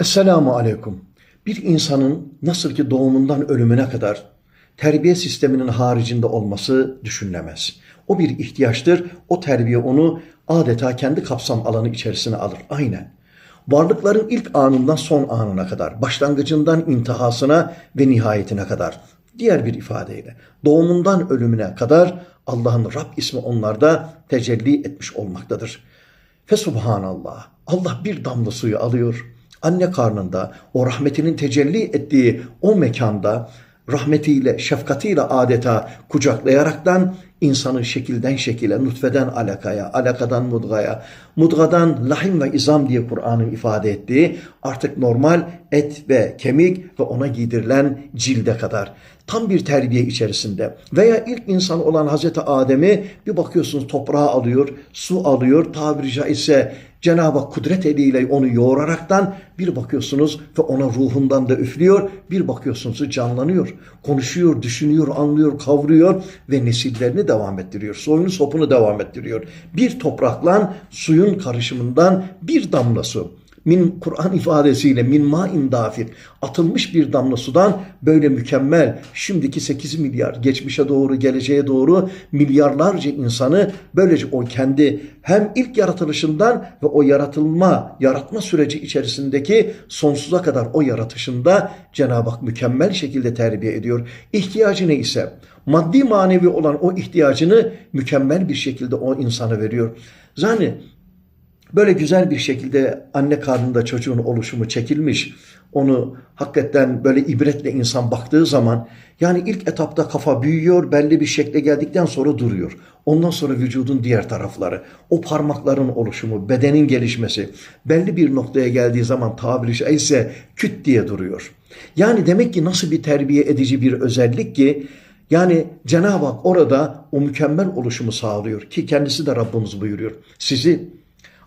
Esselamu aleyküm. Bir insanın nasıl ki doğumundan ölümüne kadar terbiye sisteminin haricinde olması düşünülemez. O bir ihtiyaçtır. O terbiye onu adeta kendi kapsam alanı içerisine alır. Aynen. Varlıkların ilk anından son anına kadar, başlangıcından intihasına ve nihayetine kadar. Diğer bir ifadeyle doğumundan ölümüne kadar Allah'ın Rab ismi onlarda tecelli etmiş olmaktadır. Fe subhanallah. Allah bir damla suyu alıyor. Anne karnında o rahmetinin tecelli ettiği o mekanda rahmetiyle, şefkatiyle adeta kucaklayaraktan insanı şekilden şekile, nutfeden alakaya, alakadan mudgaya, mudgadan lahim ve izam diye Kur'an'ın ifade ettiği artık normal et ve kemik ve ona giydirilen cilde kadar. Tam bir terbiye içerisinde. Veya ilk insan olan Hazreti Adem'i bir bakıyorsunuz toprağa alıyor, su alıyor, tabiri caizse Cenab-ı Hak kudret eliyle onu yoğuraraktan bir bakıyorsunuz ve ona ruhundan da üflüyor, bir bakıyorsunuz canlanıyor, konuşuyor, düşünüyor, anlıyor, kavruyor ve nesillerini devam ettiriyor. Soyunu sopunu devam ettiriyor. Bir toprakla suyun karışımından bir damla su min Kur'an ifadesiyle min ma'in dafir atılmış bir damla sudan böyle mükemmel şimdiki 8 milyar geçmişe doğru geleceğe doğru milyarlarca insanı böylece o kendi hem ilk yaratılışından ve o yaratılma yaratma süreci içerisindeki sonsuza kadar o yaratışında Cenab-ı Hak mükemmel şekilde terbiye ediyor. İhtiyacı neyse maddi manevi olan o ihtiyacını mükemmel bir şekilde o insana veriyor. Zani böyle güzel bir şekilde anne karnında çocuğun oluşumu çekilmiş. Onu hakikaten böyle ibretle insan baktığı zaman yani ilk etapta kafa büyüyor, belli bir şekle geldikten sonra duruyor. Ondan sonra vücudun diğer tarafları, o parmakların oluşumu, bedenin gelişmesi belli bir noktaya geldiği zaman tabiri caizse küt diye duruyor. Yani demek ki nasıl bir terbiye edici bir özellik ki yani Cenab-ı Hak orada o mükemmel oluşumu sağlıyor ki kendisi de Rabbimiz buyuruyor. Sizi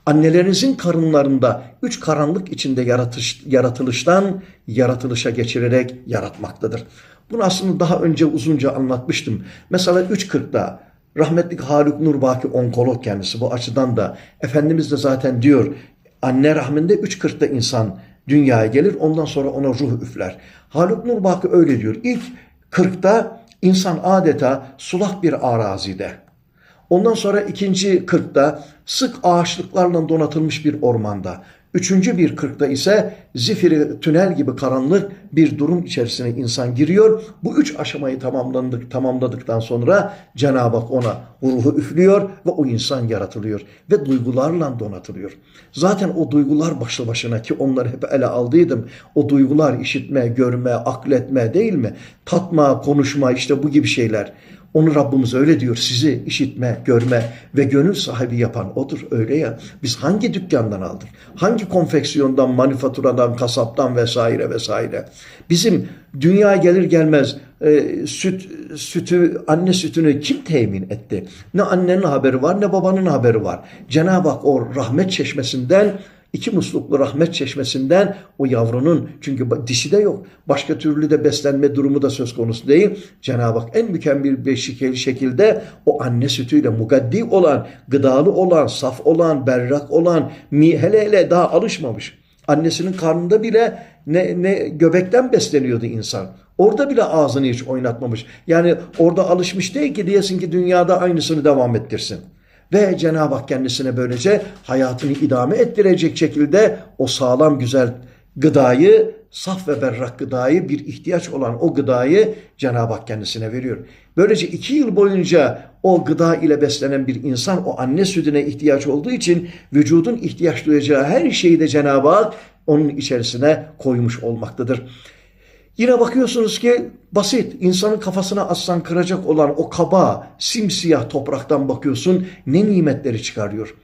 annelerinizin karınlarında üç karanlık içinde yaratış, yaratılıştan yaratılışa geçirerek yaratmaktadır. Bunu aslında daha önce uzunca anlatmıştım. Mesela 3.40'da rahmetli Haluk Nurbaki onkolog kendisi bu açıdan da Efendimiz de zaten diyor anne rahminde 3.40'da insan dünyaya gelir ondan sonra ona ruh üfler. Haluk Nurbaki öyle diyor. İlk 40'ta insan adeta sulak bir arazide Ondan sonra ikinci kırkta sık ağaçlıklarla donatılmış bir ormanda. Üçüncü bir kırkta ise zifiri tünel gibi karanlık bir durum içerisine insan giriyor. Bu üç aşamayı tamamladık, tamamladıktan sonra Cenab-ı Hak ona ruhu üflüyor ve o insan yaratılıyor ve duygularla donatılıyor. Zaten o duygular başlı başına ki onları hep ele aldıydım. O duygular işitme, görme, akletme değil mi? Tatma, konuşma işte bu gibi şeyler. Onu Rabbimiz öyle diyor. Sizi işitme, görme ve gönül sahibi yapan odur. Öyle ya. Biz hangi dükkandan aldık? Hangi konfeksiyondan, manifaturadan, kasaptan vesaire vesaire. Bizim dünya gelir gelmez e, süt sütü anne sütünü kim temin etti? Ne annenin haberi var ne babanın haberi var. Cenab-ı Hak o rahmet çeşmesinden iki musluklu rahmet çeşmesinden o yavrunun çünkü dişi de yok. Başka türlü de beslenme durumu da söz konusu değil. Cenab-ı Hak en mükemmel bir şekilde o anne sütüyle mugaddi olan, gıdalı olan, saf olan, berrak olan, hele hele daha alışmamış. Annesinin karnında bile ne, ne göbekten besleniyordu insan. Orada bile ağzını hiç oynatmamış. Yani orada alışmış değil ki diyesin ki dünyada aynısını devam ettirsin. Ve Cenab-ı Hak kendisine böylece hayatını idame ettirecek şekilde o sağlam güzel gıdayı, saf ve berrak gıdayı, bir ihtiyaç olan o gıdayı Cenab-ı Hak kendisine veriyor. Böylece iki yıl boyunca o gıda ile beslenen bir insan o anne sütüne ihtiyaç olduğu için vücudun ihtiyaç duyacağı her şeyi de Cenab-ı Hak onun içerisine koymuş olmaktadır. Yine bakıyorsunuz ki basit insanın kafasına aslan kıracak olan o kaba simsiyah topraktan bakıyorsun ne nimetleri çıkarıyor.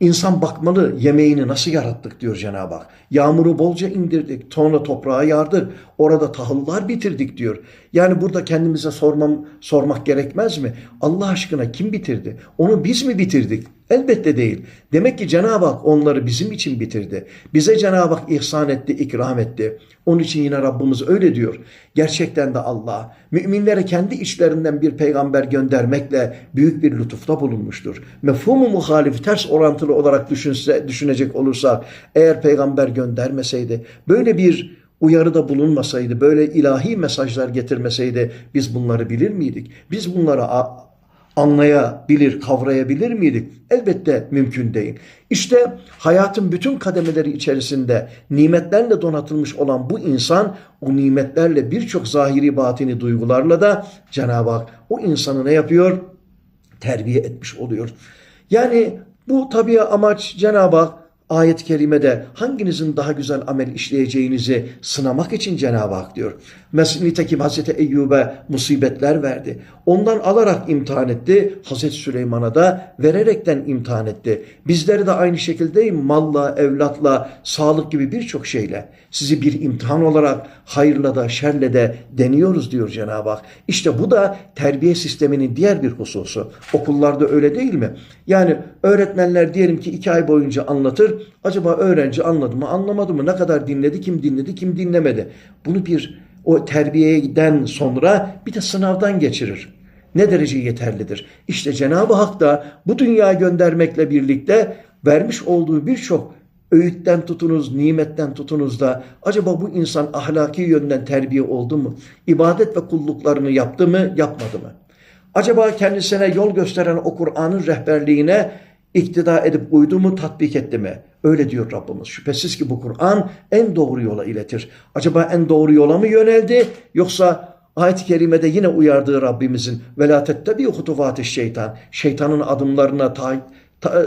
İnsan bakmalı yemeğini nasıl yarattık diyor Cenab-ı Hak. Yağmuru bolca indirdik, sonra toprağa yardık, orada tahıllar bitirdik diyor. Yani burada kendimize sormam, sormak gerekmez mi? Allah aşkına kim bitirdi? Onu biz mi bitirdik? Elbette değil. Demek ki Cenab-ı Hak onları bizim için bitirdi. Bize Cenab-ı Hak ihsan etti, ikram etti. Onun için yine Rabbimiz öyle diyor. Gerçekten de Allah müminlere kendi içlerinden bir peygamber göndermekle büyük bir lütufta bulunmuştur. Mefhumu muhalif ters orantılı olarak düşünse, düşünecek olursak eğer peygamber göndermeseydi böyle bir uyarıda bulunmasaydı, böyle ilahi mesajlar getirmeseydi biz bunları bilir miydik? Biz bunları anlayabilir, kavrayabilir miydik? Elbette mümkün değil. İşte hayatın bütün kademeleri içerisinde nimetlerle donatılmış olan bu insan o nimetlerle birçok zahiri batini duygularla da Cenab-ı Hak o insanı ne yapıyor? Terbiye etmiş oluyor. Yani bu tabii amaç Cenab-ı Hak ayet-i kerimede hanginizin daha güzel amel işleyeceğinizi sınamak için Cenab-ı Hak diyor. Nitekim Hazreti Eyyub'e musibetler verdi. Ondan alarak imtihan etti. Hazreti Süleyman'a da vererekten imtihan etti. Bizleri de aynı şekilde malla, evlatla, sağlık gibi birçok şeyle sizi bir imtihan olarak hayırla da şerle de deniyoruz diyor Cenab-ı Hak. İşte bu da terbiye sisteminin diğer bir hususu. Okullarda öyle değil mi? Yani öğretmenler diyelim ki iki ay boyunca anlatır. Acaba öğrenci anladı mı anlamadı mı? Ne kadar dinledi, kim dinledi, kim dinlemedi? Bunu bir o terbiyeden sonra bir de sınavdan geçirir. Ne derece yeterlidir? İşte Cenab-ı Hak da bu dünya göndermekle birlikte vermiş olduğu birçok öğütten tutunuz, nimetten tutunuz da acaba bu insan ahlaki yönden terbiye oldu mu? İbadet ve kulluklarını yaptı mı, yapmadı mı? Acaba kendisine yol gösteren o Kur'an'ın rehberliğine iktida edip uydu mu, tatbik etti mi? Öyle diyor Rabbimiz. Şüphesiz ki bu Kur'an en doğru yola iletir. Acaba en doğru yola mı yöneldi yoksa ayet-i kerimede yine uyardığı Rabbimizin velatette bir hutuvati şeytan. Şeytanın adımlarına ta, ta,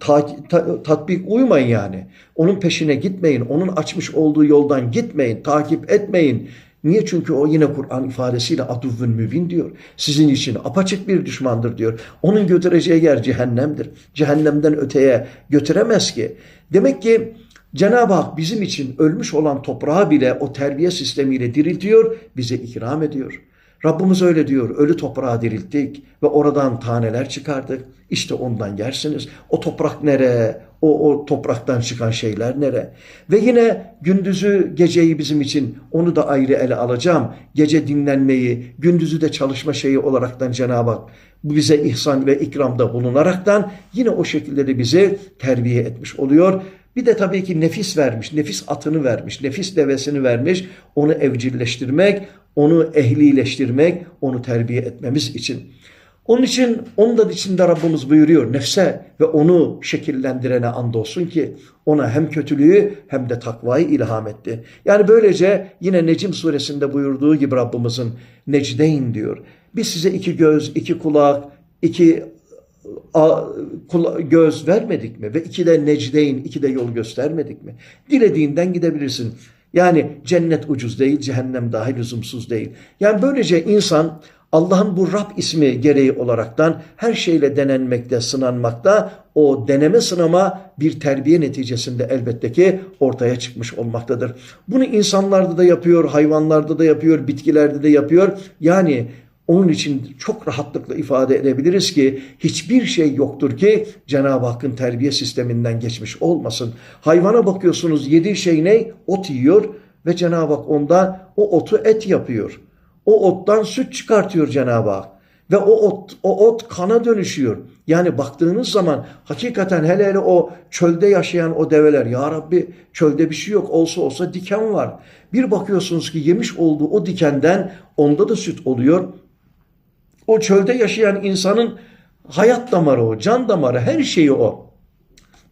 ta, ta, tatbik uymayın yani. Onun peşine gitmeyin. Onun açmış olduğu yoldan gitmeyin. Takip etmeyin. Niye? Çünkü o yine Kur'an ifadesiyle aduvvün mübin diyor. Sizin için apaçık bir düşmandır diyor. Onun götüreceği yer cehennemdir. Cehennemden öteye götüremez ki. Demek ki Cenab-ı Hak bizim için ölmüş olan toprağı bile o terbiye sistemiyle diriltiyor, bize ikram ediyor. Rabbimiz öyle diyor. Ölü toprağı dirilttik ve oradan taneler çıkardık. İşte ondan yersiniz. O toprak nere? O, o topraktan çıkan şeyler nere? Ve yine gündüzü geceyi bizim için onu da ayrı ele alacağım. Gece dinlenmeyi, gündüzü de çalışma şeyi olaraktan Cenab-ı Hak bize ihsan ve ikramda bulunaraktan yine o şekilde de bizi terbiye etmiş oluyor. Bir de tabii ki nefis vermiş, nefis atını vermiş, nefis devesini vermiş. Onu evcilleştirmek, onu ehlileştirmek, onu terbiye etmemiz için. Onun için onun da içinde Rabbimiz buyuruyor nefse ve onu şekillendirene andolsun ki ona hem kötülüğü hem de takvayı ilham etti. Yani böylece yine Necim suresinde buyurduğu gibi Rabbimizin necdeyn diyor. Biz size iki göz, iki kulak, iki göz vermedik mi? Ve iki de necdeyn, iki de yol göstermedik mi? Dilediğinden gidebilirsin. Yani cennet ucuz değil, cehennem dahi lüzumsuz değil. Yani böylece insan Allah'ın bu Rab ismi gereği olaraktan her şeyle denenmekte, sınanmakta, o deneme sınama bir terbiye neticesinde elbette ki ortaya çıkmış olmaktadır. Bunu insanlarda da yapıyor, hayvanlarda da yapıyor, bitkilerde de yapıyor. Yani onun için çok rahatlıkla ifade edebiliriz ki hiçbir şey yoktur ki Cenab-ı Hakk'ın terbiye sisteminden geçmiş olmasın. Hayvana bakıyorsunuz yediği şey ne? Ot yiyor ve Cenab-ı Hak ondan o otu et yapıyor. O ottan süt çıkartıyor Cenab-ı Hak. Ve o ot, o ot kana dönüşüyor. Yani baktığınız zaman hakikaten hele hele o çölde yaşayan o develer ya Rabbi çölde bir şey yok olsa olsa diken var. Bir bakıyorsunuz ki yemiş olduğu o dikenden onda da süt oluyor. O çölde yaşayan insanın hayat damarı o, can damarı, her şeyi o.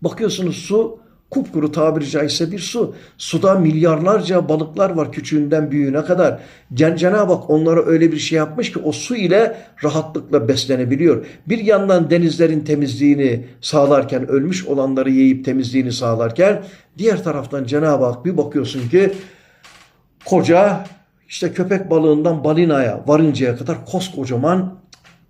Bakıyorsunuz su kupkuru tabiri caizse bir su. Suda milyarlarca balıklar var küçüğünden büyüğüne kadar. Cen Cenab-ı Hak onlara öyle bir şey yapmış ki o su ile rahatlıkla beslenebiliyor. Bir yandan denizlerin temizliğini sağlarken, ölmüş olanları yiyip temizliğini sağlarken, diğer taraftan Cenab-ı Hak bir bakıyorsun ki koca işte köpek balığından balinaya varıncaya kadar koskocaman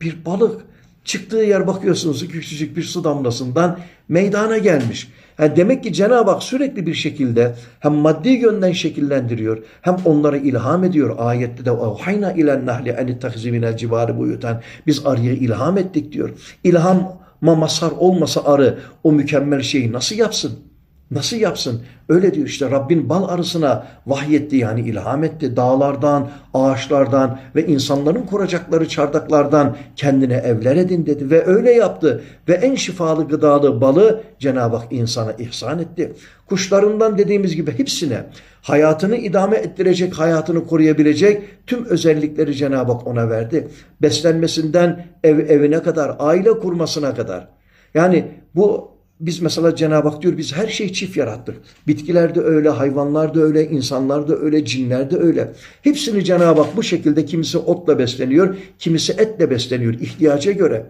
bir balık. Çıktığı yer bakıyorsunuz küçücük bir su damlasından meydana gelmiş. Yani demek ki Cenab-ı Hak sürekli bir şekilde hem maddi yönden şekillendiriyor hem onlara ilham ediyor. Ayette de hayna ilen nahli en ittahizi minel cibari buyutan. Biz arıya ilham ettik diyor. İlham masar olmasa arı o mükemmel şeyi nasıl yapsın? Nasıl yapsın? Öyle diyor işte Rabbin bal arısına vahyetti yani ilham etti. Dağlardan, ağaçlardan ve insanların kuracakları çardaklardan kendine evler edin dedi. Ve öyle yaptı. Ve en şifalı gıdalı balı Cenab-ı Hak insana ihsan etti. Kuşlarından dediğimiz gibi hepsine hayatını idame ettirecek, hayatını koruyabilecek tüm özellikleri Cenab-ı Hak ona verdi. Beslenmesinden ev, evine kadar, aile kurmasına kadar. Yani bu biz mesela Cenab-ı Hak diyor biz her şeyi çift yarattık. Bitkiler de öyle, hayvanlar da öyle, insanlar da öyle, cinler de öyle. Hepsini Cenab-ı Hak bu şekilde kimisi otla besleniyor, kimisi etle besleniyor ihtiyaca göre.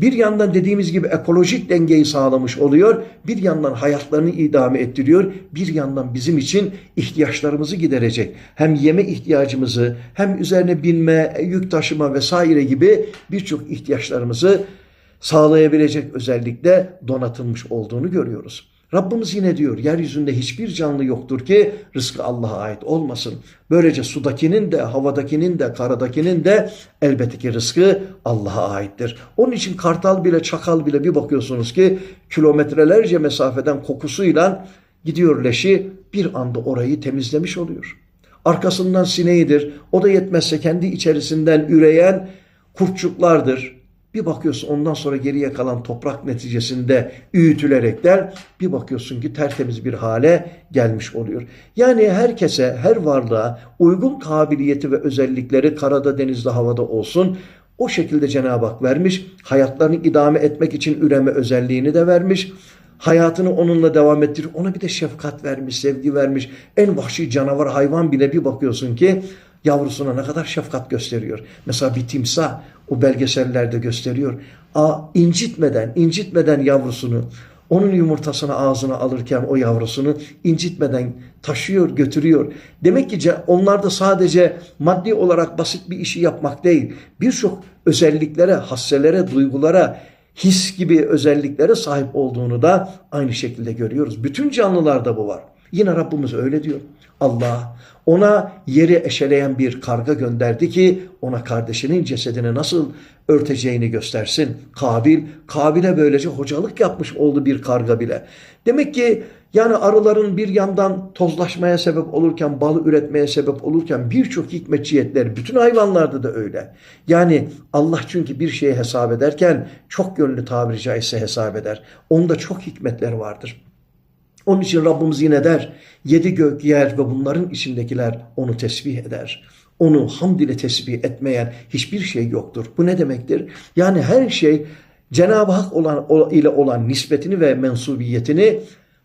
Bir yandan dediğimiz gibi ekolojik dengeyi sağlamış oluyor, bir yandan hayatlarını idame ettiriyor, bir yandan bizim için ihtiyaçlarımızı giderecek. Hem yeme ihtiyacımızı, hem üzerine binme, yük taşıma vesaire gibi birçok ihtiyaçlarımızı sağlayabilecek özellikle donatılmış olduğunu görüyoruz. Rabbimiz yine diyor yeryüzünde hiçbir canlı yoktur ki rızkı Allah'a ait olmasın. Böylece sudakinin de havadakinin de karadakinin de elbette ki rızkı Allah'a aittir. Onun için kartal bile çakal bile bir bakıyorsunuz ki kilometrelerce mesafeden kokusuyla gidiyor leşi bir anda orayı temizlemiş oluyor. Arkasından sineğidir. O da yetmezse kendi içerisinden üreyen kurtçuklardır bir bakıyorsun ondan sonra geriye kalan toprak neticesinde üyütülerekten bir bakıyorsun ki tertemiz bir hale gelmiş oluyor. Yani herkese, her varlığa uygun kabiliyeti ve özellikleri karada, denizde, havada olsun. O şekilde Cenab-ı Hak vermiş. Hayatlarını idame etmek için üreme özelliğini de vermiş. Hayatını onunla devam ettirir. Ona bir de şefkat vermiş, sevgi vermiş. En vahşi canavar hayvan bile bir bakıyorsun ki yavrusuna ne kadar şefkat gösteriyor. Mesela bir timsah o belgesellerde gösteriyor. A, incitmeden, incitmeden yavrusunu, onun yumurtasını ağzına alırken o yavrusunu incitmeden taşıyor, götürüyor. Demek ki onlar da sadece maddi olarak basit bir işi yapmak değil, birçok özelliklere, hasselere, duygulara, his gibi özelliklere sahip olduğunu da aynı şekilde görüyoruz. Bütün canlılarda bu var. Yine Rabbimiz öyle diyor. Allah ona yeri eşeleyen bir karga gönderdi ki ona kardeşinin cesedini nasıl örteceğini göstersin. Kabil, Kabil'e böylece hocalık yapmış oldu bir karga bile. Demek ki yani arıların bir yandan tozlaşmaya sebep olurken, bal üretmeye sebep olurken birçok hikmetçiyetler bütün hayvanlarda da öyle. Yani Allah çünkü bir şeye hesap ederken çok yönlü tabiri caizse hesap eder. Onda çok hikmetler vardır. Onun için Rabbimiz yine der, yedi gök, yer ve bunların içindekiler onu tesbih eder. Onu hamd ile tesbih etmeyen hiçbir şey yoktur. Bu ne demektir? Yani her şey Cenab-ı Hak olan, ile olan nispetini ve mensubiyetini,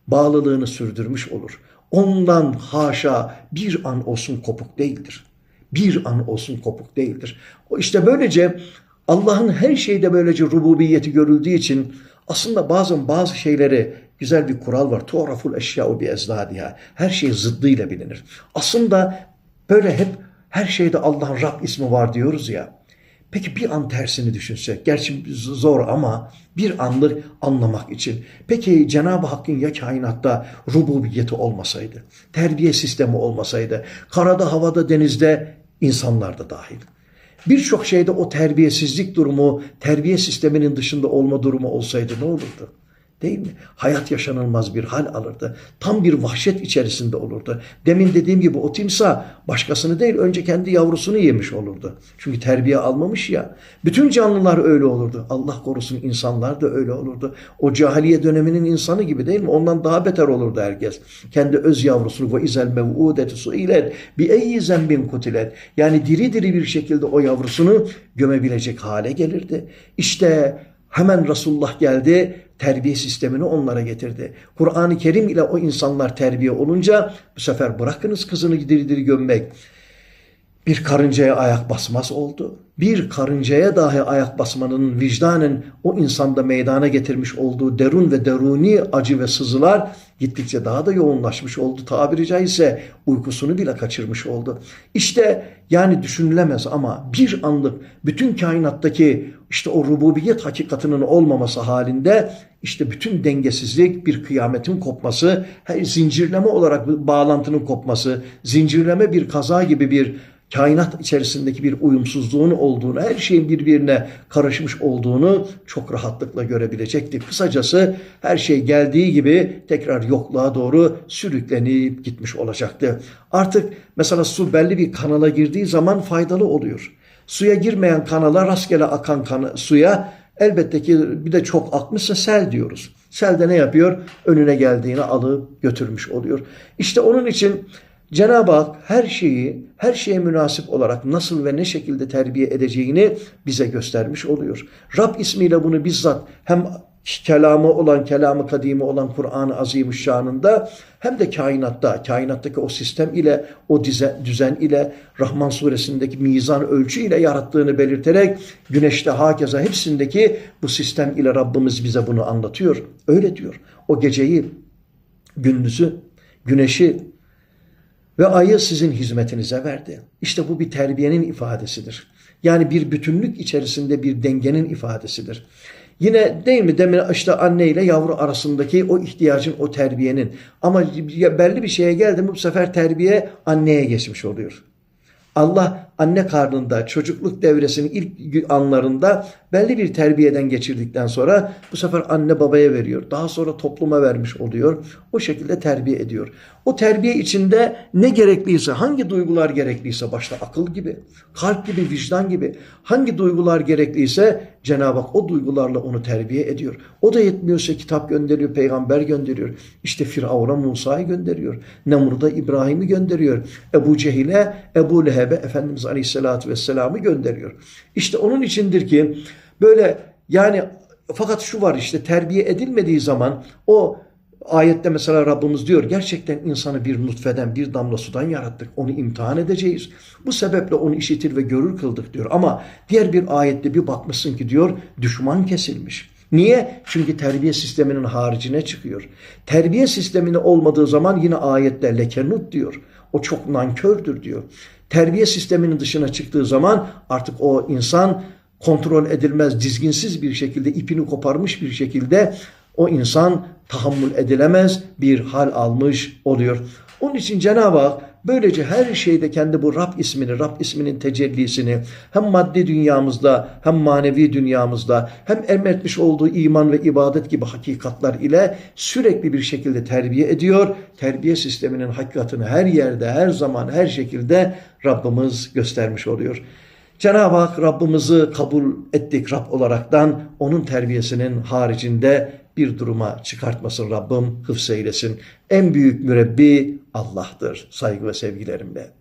bağlılığını sürdürmüş olur. Ondan haşa bir an olsun kopuk değildir. Bir an olsun kopuk değildir. İşte böylece Allah'ın her şeyde böylece rububiyeti görüldüğü için aslında bazen bazı şeyleri güzel bir kural var. Tuğraful eşya'u bi ezdadiha. Her şey zıddıyla bilinir. Aslında böyle hep her şeyde Allah'ın Rab ismi var diyoruz ya. Peki bir an tersini düşünsek, gerçi zor ama bir anlık anlamak için. Peki Cenab-ı Hakk'ın ya kainatta rububiyeti olmasaydı, terbiye sistemi olmasaydı, karada, havada, denizde, insanlar da dahil. Birçok şeyde o terbiyesizlik durumu, terbiye sisteminin dışında olma durumu olsaydı ne olurdu? Değil mi? Hayat yaşanılmaz bir hal alırdı. Tam bir vahşet içerisinde olurdu. Demin dediğim gibi o timsah başkasını değil önce kendi yavrusunu yemiş olurdu. Çünkü terbiye almamış ya. Bütün canlılar öyle olurdu. Allah korusun insanlar da öyle olurdu. O cahiliye döneminin insanı gibi değil mi? Ondan daha beter olurdu herkes. Kendi öz yavrusunu ve izel mev'udeti suilet bi eyyi zembin kutilet. Yani diri diri bir şekilde o yavrusunu gömebilecek hale gelirdi. İşte hemen Resulullah geldi terbiye sistemini onlara getirdi. Kur'an-ı Kerim ile o insanlar terbiye olunca bu sefer bırakınız kızını diri diri gömmek. Bir karıncaya ayak basmaz oldu. Bir karıncaya dahi ayak basmanın vicdanen o insanda meydana getirmiş olduğu derun ve deruni acı ve sızılar gittikçe daha da yoğunlaşmış oldu. Tabiri caizse uykusunu bile kaçırmış oldu. İşte yani düşünülemez ama bir anlık bütün kainattaki işte o rububiyet hakikatinin olmaması halinde işte bütün dengesizlik bir kıyametin kopması, zincirleme olarak bağlantının kopması, zincirleme bir kaza gibi bir kainat içerisindeki bir uyumsuzluğun olduğunu, her şeyin birbirine karışmış olduğunu çok rahatlıkla görebilecekti. Kısacası her şey geldiği gibi tekrar yokluğa doğru sürüklenip gitmiş olacaktı. Artık mesela su belli bir kanala girdiği zaman faydalı oluyor. Suya girmeyen kanala rastgele akan kana, suya elbette ki bir de çok akmışsa sel diyoruz. Sel de ne yapıyor? Önüne geldiğini alıp götürmüş oluyor. İşte onun için Cenab-ı Hak her şeyi, her şeye münasip olarak nasıl ve ne şekilde terbiye edeceğini bize göstermiş oluyor. Rab ismiyle bunu bizzat hem kelamı olan, kelamı kadimi olan Kur'an-ı Azimüşşan'ında hem de kainatta, kainattaki o sistem ile, o düzen ile, Rahman suresindeki mizan ölçü ile yarattığını belirterek güneşte hakeza hepsindeki bu sistem ile Rabbimiz bize bunu anlatıyor. Öyle diyor. O geceyi, gündüzü, güneşi, ve ayı sizin hizmetinize verdi. İşte bu bir terbiyenin ifadesidir. Yani bir bütünlük içerisinde bir dengenin ifadesidir. Yine değil mi demin işte anne ile yavru arasındaki o ihtiyacın, o terbiyenin. Ama belli bir şeye geldi mi bu sefer terbiye anneye geçmiş oluyor. Allah anne karnında çocukluk devresinin ilk anlarında belli bir terbiyeden geçirdikten sonra bu sefer anne babaya veriyor. Daha sonra topluma vermiş oluyor. O şekilde terbiye ediyor. O terbiye içinde ne gerekliyse, hangi duygular gerekliyse başta akıl gibi, kalp gibi, vicdan gibi hangi duygular gerekliyse Cenab-ı Hak o duygularla onu terbiye ediyor. O da yetmiyorsa kitap gönderiyor, peygamber gönderiyor. İşte Firavun'a Musa'yı gönderiyor. Nemrud'a İbrahim'i gönderiyor. Ebu Cehil'e, Ebu Leheb'e Efendimiz Aleyhisselatü Vesselam'ı gönderiyor. İşte onun içindir ki böyle yani fakat şu var işte terbiye edilmediği zaman o ayette mesela Rabbimiz diyor gerçekten insanı bir nutfeden bir damla sudan yarattık. Onu imtihan edeceğiz. Bu sebeple onu işitir ve görür kıldık diyor. Ama diğer bir ayette bir bakmışsın ki diyor düşman kesilmiş. Niye? Çünkü terbiye sisteminin haricine çıkıyor. Terbiye sistemini olmadığı zaman yine ayette lekenut diyor. O çok nankördür diyor. Terbiye sisteminin dışına çıktığı zaman artık o insan kontrol edilmez, dizginsiz bir şekilde, ipini koparmış bir şekilde o insan tahammül edilemez bir hal almış oluyor. Onun için Cenab-ı Hak böylece her şeyde kendi bu Rab ismini, Rab isminin tecellisini hem maddi dünyamızda hem manevi dünyamızda hem emretmiş olduğu iman ve ibadet gibi hakikatlar ile sürekli bir şekilde terbiye ediyor. Terbiye sisteminin hakikatini her yerde, her zaman, her şekilde Rabbimiz göstermiş oluyor. Cenab-ı Hak Rabbimizi kabul ettik Rab olaraktan onun terbiyesinin haricinde bir duruma çıkartmasın Rabbim hıfz eylesin. En büyük mürebbi Allah'tır saygı ve sevgilerimle.